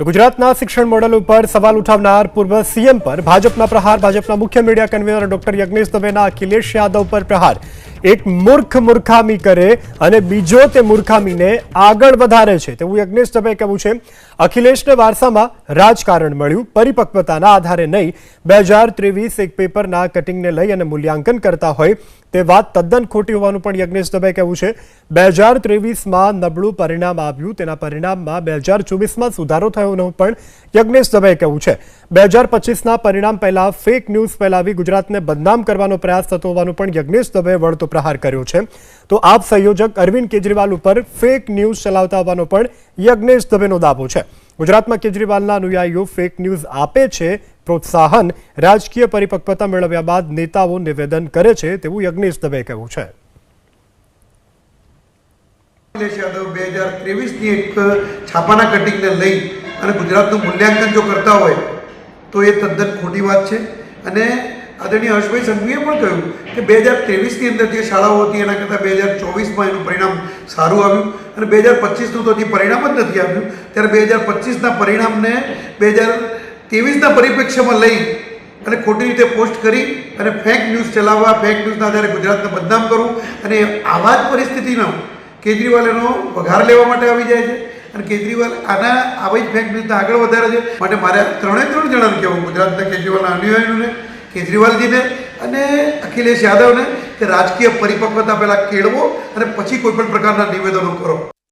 તો ગુજરાતના શિક્ષણ મોડેલ ઉપર સવાલ ઉઠાવનાર પૂર્વ સીએમ પર ભાજપના પ્રહાર. ભાજપના મુખ્ય મીડિયા કન્વીનર ડોક્ટર યજ્ઞેશ દવેના અખિલેશ યાદવ પર પ્રહાર. એક મૂર્ખ મૂર્ખામી કરે અને બીજો તે મૂર્ખામીને આગળ વધારે છે. તેવું યજ્ઞેશ દવે કહેવું છે. અખિલેશને વારસામાં રાજકારણ મળ્યું. પરિપક્વતાના આધારે નહીં. બે હજાર ત્રેવીસ એક પેપરના કટિંગને લઈ અને મૂલ્યાંકન કરતા હોય તે વાત તદ્દન ખોટી હોવાનું પણ યજ્ઞેશ દવે કહેવું છે. બે હજાર ત્રેવીસમાં નબળું પરિણામ આવ્યું. તેના પરિણામમાં બે હજાર ચોવીસમાં સુધારો થયોનું પણ યજ્ઞેશ દવે કહેવું છે. બે હજાર પચીસના પરિણામ પહેલા ફેક ન્યૂઝ ફેલાવી ગુજરાતને બદનામ કરવાનો પ્રયાસ થતો હોવાનું પણ યજ્ઞેશ દવે વળતો પ્રહાર કર્યો છે. તો આપ સંયોજક અરવિંદ કેજરીવાલ ઉપર ફેક ન્યૂઝ ચલાવતા હોવાનો પણ યજ્ઞેશ દવેનો દાવો છે. ગુજરાતમાં કેજરીવાલના અનુયાયીઓ ફેક ન્યૂઝ આપે છે, પ્રોત્સાહન, રાજકીય પરિપક્વતા મેળવ્યા બાદ નેતાઓ નિવેદન કરે છે તેવું યજ્ઞેશ દવેએ કહ્યું છે. એક છાપાના કટિંગને લઈ અને ગુજરાતનું મૂલ્યાંકન જો કરતા હોય, તો એ તદ્દન ખોટી વાત છે. અને આદરણીય હર્ષભાઈ સંઘવીએ પણ કહ્યું કે બે હજાર ત્રેવીસની અંદર જે શાળાઓ હતી, એના કરતાં બે હજાર ચોવીસમાં એનું પરિણામ સારું આવ્યું અને બે હજાર પચીસનું તો હજી પરિણામ જ નથી આવ્યું. ત્યારે બે હજાર પચીસના પરિણામને બે હજાર ત્રેવીસના પરિપ્રેક્ષ્યમાં લઈ અને ખોટી રીતે પોસ્ટ કરી અને ફેક ન્યૂઝ ચલાવવા ફેક ન્યૂઝના આધારે ગુજરાતને બદનામ કરવું અને આવા જ પરિસ્થિતિનો કેજરીવાલ એનો વઘાર લેવા માટે આવી જાય છે. અને કેજરીવાલ આના આવી જ ફેક ન્યૂઝને આગળ વધારે છે. માટે મારે ત્રણે ત્રણ જણાને કહેવું, ગુજરાતના કેજરીવાલના અનુયાયીઓને. કેજરીવાલજીને અને અખિલેશ યાદવને કે રાજકીય પરિપક્વતા પહેલાં કેળવો અને પછી કોઈપણ પ્રકારના નિવેદનો કરો.